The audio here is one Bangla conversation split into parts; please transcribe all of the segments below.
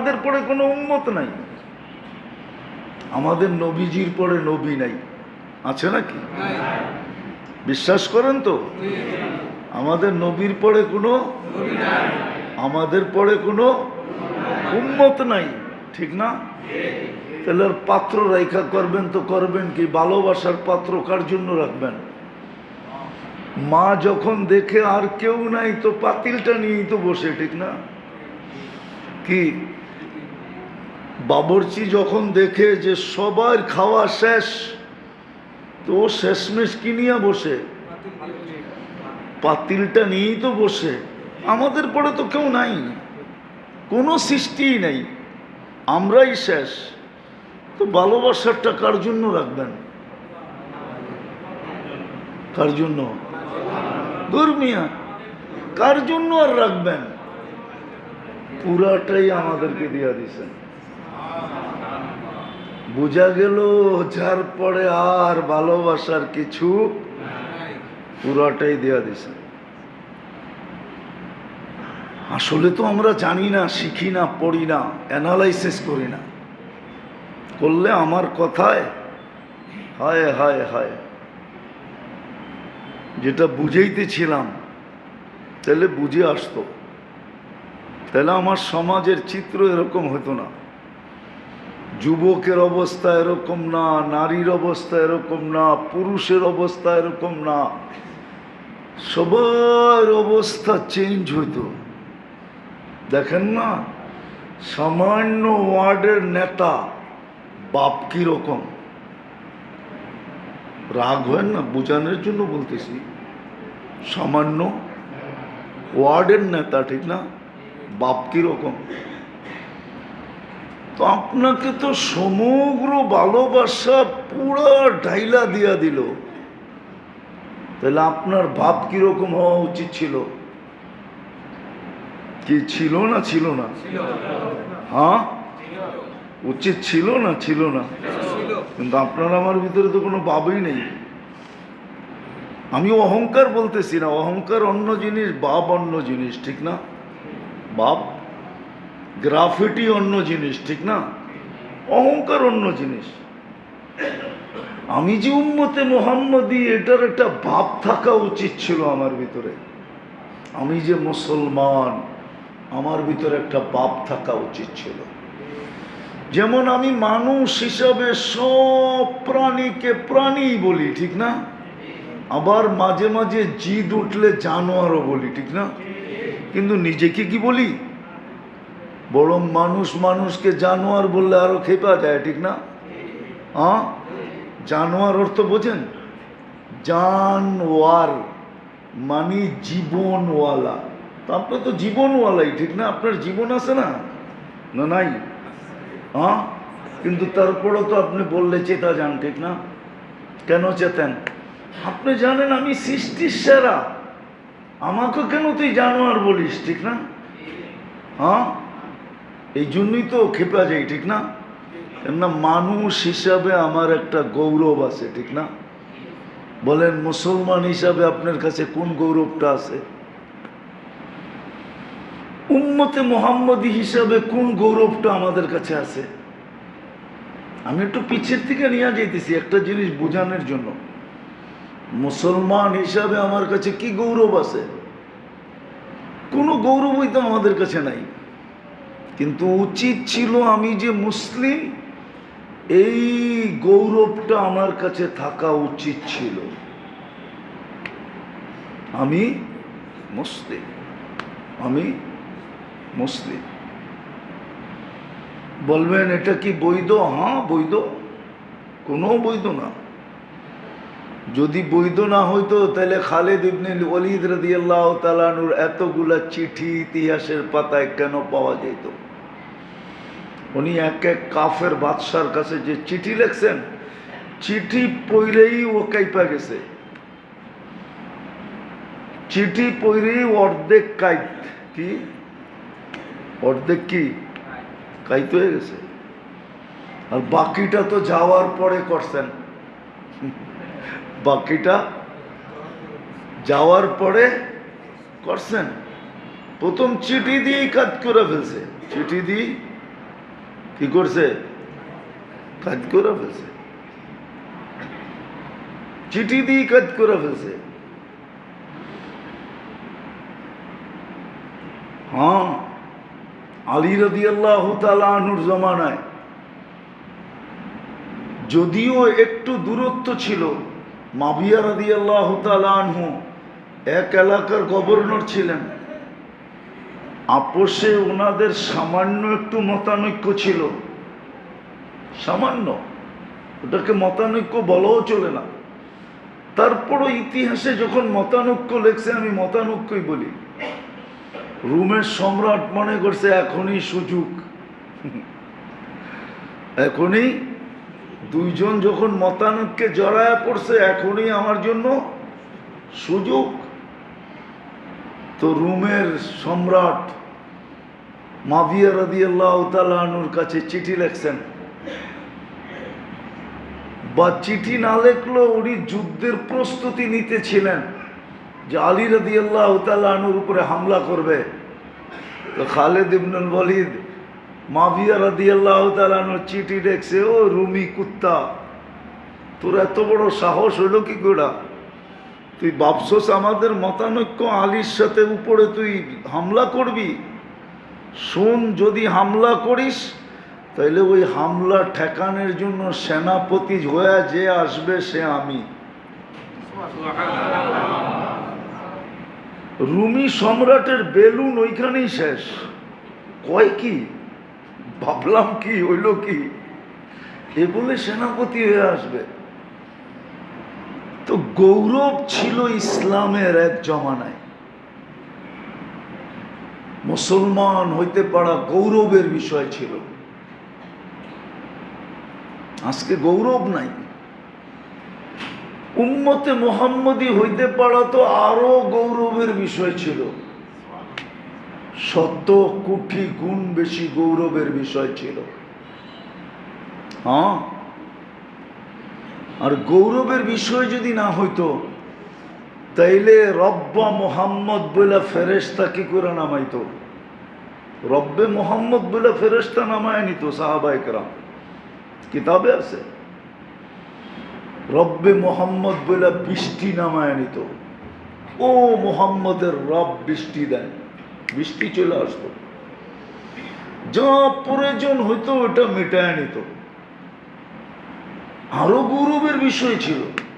আমাদের পরে কোনো উন্মত নাই। আমাদের নবীজির পরে নবী নাই। আছে নাকি? বিশ্বাস করেন তো? আমাদের নবীর পরে কোনো আমাদের পরে কোনো উন্মত নাই। ঠিক না? তাহলে পাত্র রেখা করবেন তো করবেন কি? ভালোবাসার পাত্র কার জন্য রাখবেন? মা যখন দেখে আর কেউ নাই তো পাতিলটা নিয়েই তো বসে ঠিক না? কি? বাবরচি যখন দেখে যে সবার খাওয়া শেষ, তো শেষমেশ কিনিয়া বসে? পাতিলটা নিয়েই তো বসে। আমাদের পরে তো কেউ নাই। কোনো সৃষ্টিই নাই। আমরাই শেষ। তো ভালোবাসারটা কার জন্য রাখবেন? কার জন্য? ধর্মিয়া কার জন্য আর রাখবেন? পুরাটাই আমাদেরকে দিয়া দিছেন বোঝা গেল যার পরে আর ভালোবাসার কিছু পুরাটাই দেওয়া দিছে। আসলে তো আমরা জানি না শিখি না পড়ি না অ্যানালাইসিস করি না। করলে আমার কথায় হায় হায় হায়। যেটা বুঝেইতেছিলাম তাহলে বুঝে আসতো। তাহলে আমার সমাজের চিত্র এরকম হতো না। যুবকের অবস্থা এরকম না, নারীর অবস্থা এরকম না, পুরুষের অবস্থা এরকম না। সবার অবস্থা চেঞ্জ হতো দেখেন না, সামান্য ওয়ার্ডের নেতা বাপ রকম? রাগ হয় না? বোঝানোর জন্য বলতেছি, সামান্য ওয়ার্ডের নেতা ঠিক না? বাপ রকম? তো আপনাকে তো সমগ্র ভালোবাসা পুরা ঢাইলা দিয়া দিল। তাহলে আপনার ভাব কীরকম হওয়া উচিত ছিল? কি ছিল না ছিল না? হ্যাঁ? উচিত ছিল না ছিল না? কিন্তু আপনার আমার ভিতরে তো কোনো ভাবই নেই। আমি অহংকার বলতেছি না অহংকার অন্য জিনিস বাপ অন্য জিনিস ঠিক না? বাপ গ্রাফিটি অন্য জিনিস, ঠিক না? অহংকার অন্য জিনিস। আমি যে উম্মতে মোহাম্মদী, এটার একটা ভাব থাকা উচিত ছিল আমার ভিতরে। আমি যে মুসলমান, আমার ভিতরে একটা ভাব থাকা উচিত ছিল। যেমন আমি মানুষ হিসাবে সব প্রাণীকে প্রাণী বলি, ঠিক না? আবার মাঝে মাঝে জিদ উঠলে জানোয়ারও বলি, ঠিক না? কিন্তু নিজেকে কি বলি? বরং মানুষ মানুষকে জানোয়ার বললে আরও খেপা যায়, ঠিক না? হ্যাঁ? জানোয়ার অর্থ বোঝেন? জানওয়ার মানে জীবনওয়ালা। তো আপনার তো জীবনওয়ালাই, ঠিক না? আপনার জীবন আছে না? না, নাই? হ্যাঁ? কিন্তু তারপরেও তো আপনি বললে চেতা যান, ঠিক না? কেন চেতেন? আপনি জানেন আমি সৃষ্টির সেরা। আমাকে কেন তুই জানোয়ার বলিস, ঠিক না? হ্যাঁ? এই জন্যই তো খেপা যাই, ঠিক না? কেননা মানুষ হিসাবে আমার একটা গৌরব আছে, ঠিক না? বলেন, মুসলমান হিসাবে আপনার কাছে কোন গৌরবটা আছে? উম্মতে মোহাম্মদী হিসাবে কোন গৌরবটা আমাদের কাছে আছে? আমি একটু পিছের থেকে নিয়ে যাইতেছি একটা জিনিস বোঝানোর জন্য। মুসলমান হিসাবে আমার কাছে কি গৌরব আছে? কোনো গৌরবই তো আমাদের কাছে নাই। কিন্তু উচিত ছিল আমি যে মুসলিম, এই গৌরবটা আমার কাছে থাকা উচিত ছিল। আমি মুসলিম আমি মুসলিম। বলবেন, এটা কি বৈধ? হ্যাঁ বৈধ। কোনো বৈধ না। যদি বৈধ না হইতো, তাহলে খালেদ ইবনে ওয়ালিদ রাদিয়াল্লাহ তালানুর এতগুলা চিঠি ইতিহাসের পাতায় কেন পাওয়া যেত উনি এক এক কাফের বাদশার কাছে যে চিঠি লেখছেন, চিঠি পইলেই ও কাইপা গেছে। চিঠি পইলেই অর্ধেক কাইত। কি? অর্ধেক কি? কাইত হয়ে গেছে। আর বাকিটা তো যাওয়ার পরে করছেন। বাকিটা যাওয়ার পরে করছেন। প্রথম চিঠি দিয়েই কাজ করে ফেলছে। চিঠি দিয়ে কি করছে? কাজ করে ফেলছে। চিঠি দিয়ে কাজ করে ফেলছে। হ্যাঁ আলী রদি আল্লাহ আনুর জমানায় যদিও একটু দূরত্ব ছিল, মাবিয়া রদি আল্লাহ আনহু এক এলাকার গভর্নর ছিলেন। আপোষে ওনাদের সামান্য একটু মতানৈক্য ছিল। সামান্য। ওটাকে মতানৈক্য বলাও চলে না। তারপরও ইতিহাসে যখন মতানৈক্য লেখছে, আমি মতানৈক্যই বলি। রুমের সম্রাট মনে করছে, এখনই সুযোগ। এখনই দুইজন যখন মতানৈক্যে জড়ায় পড়ছে, এখনই আমার জন্য সুযোগ। তো রুমের সম্রাট মাবিয়া রাদি আল্লাহ তালুর কাছে চিঠি লেখছেন। বা চিঠি না লেখলেও উনি যুদ্ধের প্রস্তুতি নিতেছিলেন যে আলী আল্লাহ তালুর উপরে হামলা করবে। তো খালেদ ইবনুল বলিদ মাভিয়া রাদি আল্লাহ তালুর চিঠি লেখছে ও রুমি কুত্তা, তোর এত বড় সাহস হইল কি গোড়া তুই ভাবছস আমাদের মতানৈক্য আলীর সাথে উপরে তুই হামলা করবি? শোন যদি হামলা করিস, তাইলে ওই হামলা ঠেকানোর জন্য সেনাপতি হয়ে যে আসবে সে আমি। রুমি সম্রাটের বেলুন ওইখানেই শেষ। কয় কি? ভাবলাম কি, হইল কি? এ বলে সেনাপতি হয়ে আসবে। তো গৌরব ছিল ইসলামের এক জমানায়। মুসলমান হইতে পারা গৌরবের বিষয় ছিল। আজকে গৌরব নাই। উম্মতে মোহাম্মদী হইতে পারা তো আরও গৌরবের বিষয় ছিল। শত কোটি গুণ বেশি গৌরবের বিষয় ছিল। হ্যাঁ? আর গৌরবের বিষয় যদি না হইতো তাইলে রব্বা মোহাম্মদ বলে ফেরেস্তা কি করে নামাইতো? রব্বে মোহাম্মদ বলে ফেরেস্তা নামায় নিত সাহাবাইকরাম কিতাবে আছে। রব্বে মোহাম্মদ বলে বৃষ্টি নামায় নিত। ও মোহাম্মদের রব বৃষ্টি দেয়। বৃষ্টি চলে আসতো। যা প্রয়োজন হইতো ওটা মেটায় নিত। আরও গৌরবের বিষয় ছিল।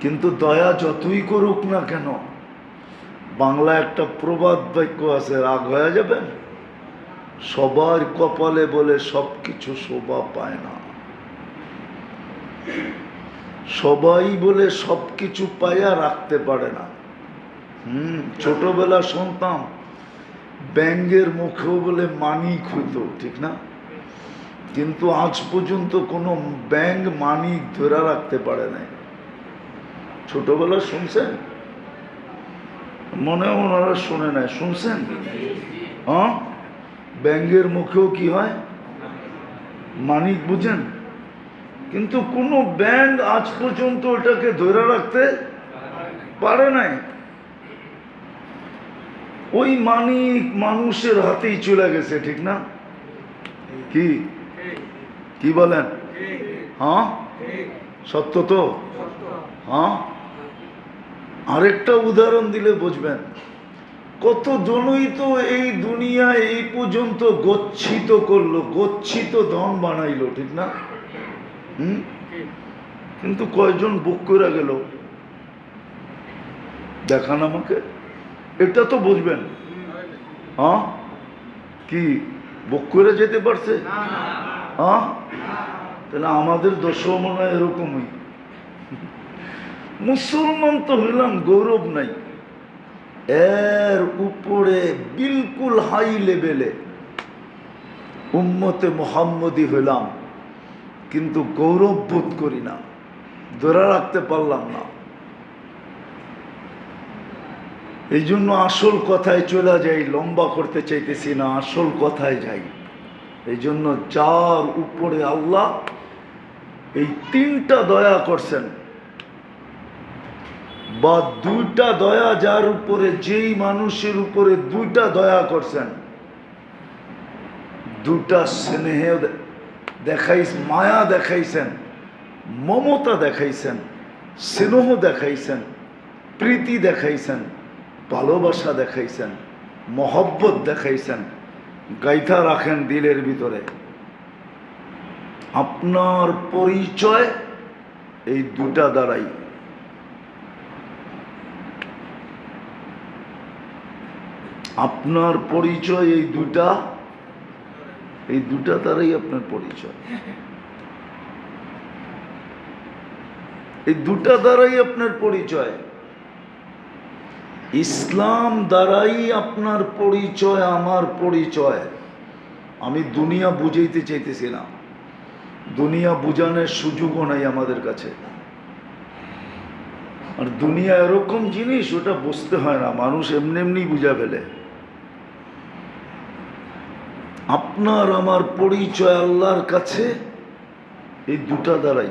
কিন্তু দয়া যতই করুক না কেন বাংলা একটা প্রবাদ বাক্য আছে, রাগ হয়ে যাবেন সবার কপালে বলে সব কিছু শোভা পায় না। সবাই বলে সব কিছু পাইয়া রাখতে পারে না। হুম, ছোটবেলা শুনতাম, ব্যাঙ্গের মুখেও বলে মানিক হইতো ঠিক না? কিন্তু আজ পর্যন্ত কোনো ব্যাংক মানি ধরে রাখতে পারে নাই। ছোটবেলা শুনছেন? মনে ওনারা শুনে নাই। শুনছেন? হ্যাঁ? ব্যাঙ্গের মুখেও কি হয়? মানিক বুঝেন? কিন্তু কোনো ব্যাংক আজ পর্যন্ত ওটাকে ধরে রাখতে পারে নাই। ওই মানিক মানুষের হাতেই চলে গেছে, ঠিক না? কি? কি বলেন? হ্যাঁ? সত্য তো? হ্যাঁ? আরেকটা উদাহরণ দিলে বুঝবেন। কত জনই তো এই দুনিয়ায় এই পর্যন্ত গচ্ছিত করল গচ্ছিত ধন বানাইলো ঠিক না? হুম? কিন্তু কয়জন বুক করে গেল? দেখান আমাকে। এটা তো বুঝবেন। হ্যাঁ? কি বুক করে যেতে পারছে? হ্যাঁ? তাহলে আমাদের দশও মনে হয় এরকমই। মুসলমান তো হইলাম, গৌরব নাই। এর উপরে বিলকুল হাই লেভেলে উম্মতে মোহাম্মদী হইলাম, কিন্তু গৌরব বোধ করি না, ধরে রাখতে পারলাম না। এই জন্য আসল কথায় চলে যাই, লম্বা করতে চাইতেছি না, আসল কথায় যাই। এই জন্য যার উপরে আল্লাহ এই তিনটা দয়া করছেন বা দুইটা দয়া যার উপরে, যেই মানুষের উপরে দুইটা দয়া করছেন দুটা স্নেহ দে- দেখাইস মায়া দেখাইছেন, মমতা দেখাইছেন, স্নেহ দেখাইছেন, প্রীতি দেখাইছেন, ভালোবাসা দেখাইছেন, মহব্বত দেখাইছেন, গাইথা রাখেন দিলের ভিতরে। আপনার পরিচয় এই দুটা দ্বারাই। আপনার পরিচয় এই দুটা? এই দুটা দ্বারাই আপনার পরিচয়। এই দুটা দ্বারাই আপনার পরিচয়। ইসলাম দ্বারাই আপনার পরিচয়, আমার পরিচয়। আমি দুনিয়া বুঝাইতে চাইতেছি না দুনিয়া বুঝানোর সুযোগও নাই আমাদের কাছে। আর দুনিয়া এরকম জিনিস, ওটা বুঝতে হয় না। মানুষ এমনি এমনি বুঝা ফেলে। আপনার, আমার পরিচয় আল্লাহর কাছে, এই দুটা দ্বারাই।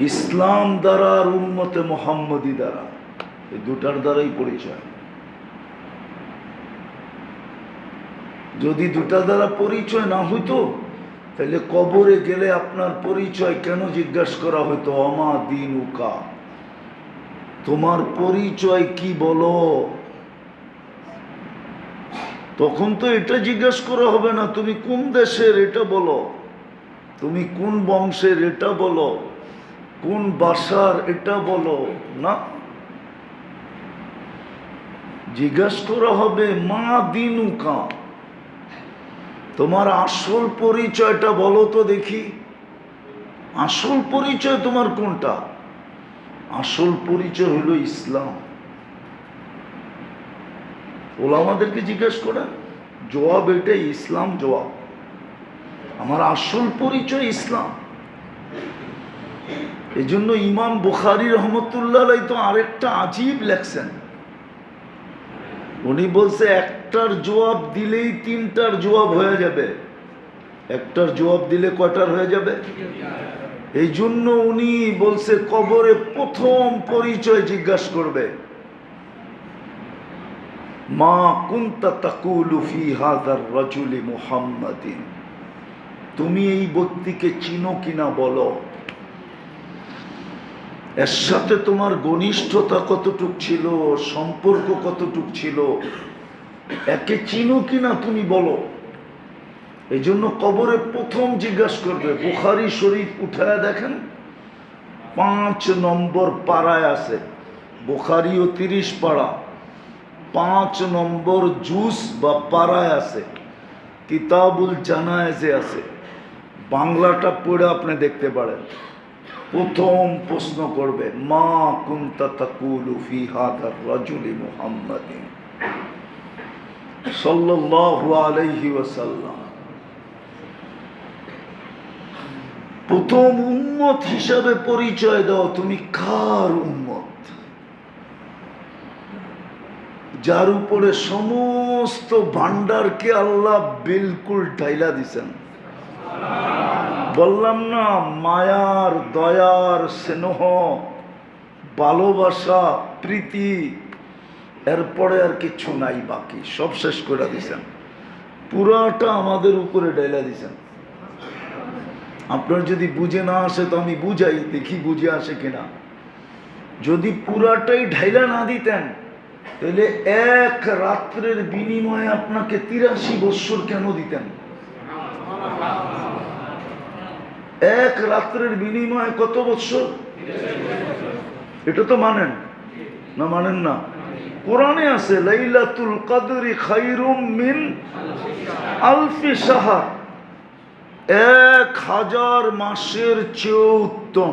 ইসলাম দ্বারা আর উন্মতে মোহাম্মদী দ্বারা, এই দুটার দ্বারাই পরিচয়। যদি দুটা দ্বারা পরিচয় না হইতো, তাহলে কবরে গেলে আপনার পরিচয় কেন জিজ্ঞাসা করা হইতো? অমা দিন উকা তোমার পরিচয় কি বলো? তখন তো এটা জিজ্ঞেস করা হবে না, তুমি কোন দেশের এটা বলো। তুমি কোন বংশের এটা বলো। কোন বাসার এটা বলো। না। জিজ্ঞেস করা হবে, মা দিনুকা, তোমার আসল পরিচয়টা বলো তো দেখি। আসল পরিচয় তোমার কোনটা? আসল পরিচয় হলো ইসলাম। ওলা আমাদেরকে জিজ্ঞেস করেন, জবাব এটাই, ইসলাম জবাব। আমার আসল পরিচয় ইসলাম। এই জন্য ইমাম বুখারি রহমতুল্লাহ তো আরেকটা আজীব লেখছেন। উনি বলছে, একটার জবাব দিলেই তিনটার জবাব হয়ে যাবে। একটার জবাব দিলে কয়টার হয়ে যাবে? এই জন্য উনি বলছে, কবরে প্রথম পরিচয় জিজ্ঞাসা করবে। মা কুন্তা তাকুলু ফি হাদার রাজুলি মুহাম্মাদিন। তুমি এই ব্যক্তিকে চিনো কিনা বলো? এর সাথে তোমার ঘনিষ্ঠতা কতটুক ছিল, সম্পর্ক কতটুক ছিল, একে চিনো কিনা তুমি বলো? এই জন্য কবরে প্রথম জিজ্ঞাসা করবে, বুখারি শরীফ উঠায় দেখেন, পাঁচ নম্বর পাড়ায় আছে বুখারিও তিরিশ পাড়া। পাঁচ নম্বর জুস বা পাড়ায় আছে, কিতাবুল জানায়েজে আছে। বাংলাটা পড়ে আপনি দেখতে পারেন। প্রথম প্রশ্ন করবে, মা কুন্তা তাকুলু ফি হাদার রাজুলি সাল্লাল্লাহু আলাইহি ওয়াসাল্লাম। প্রথম উম্মত হিসাবে পরিচয় দাও, তুমি কার উম্মত? যার উপরে সমস্ত ভান্ডারকে আল্লাহ বিলকুল ঢাইলা দিছেন। বললাম না, মায়ার, দয়ার, স্নেহ, ভালোবাসা, প্রীতি, এরপরে আর কিছু নাই বাকি, সব শেষ করে দিছেন। পুরাটা আমাদের উপরে ডাইলা দিছেন। আপনার যদি বুঝে না আসে তো আমি বুঝাই, দেখি বুঝে আসে কিনা। যদি পুরাটাই ঢাইলা না দিতেন তাহলে এক রাত্রের বিনিময়ে আপনাকে তিরাশি বৎসর কেন দিতেন? এক রাত্রের বিনিময়ে কত বৎসর এটা তো মানেন। না মানেন না। কোরআনে আছে, লাইলাতুল কাদরি খাইরুম মিন আলফি সাহা এক হাজার মাসের চেয়েও উত্তম।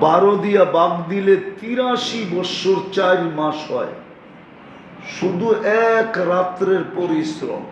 বারো দিয়া বাগ দিলে তিরাশি বৎসর চার মাস হয়। শুধু এক রাত্রের পরিশ্রম।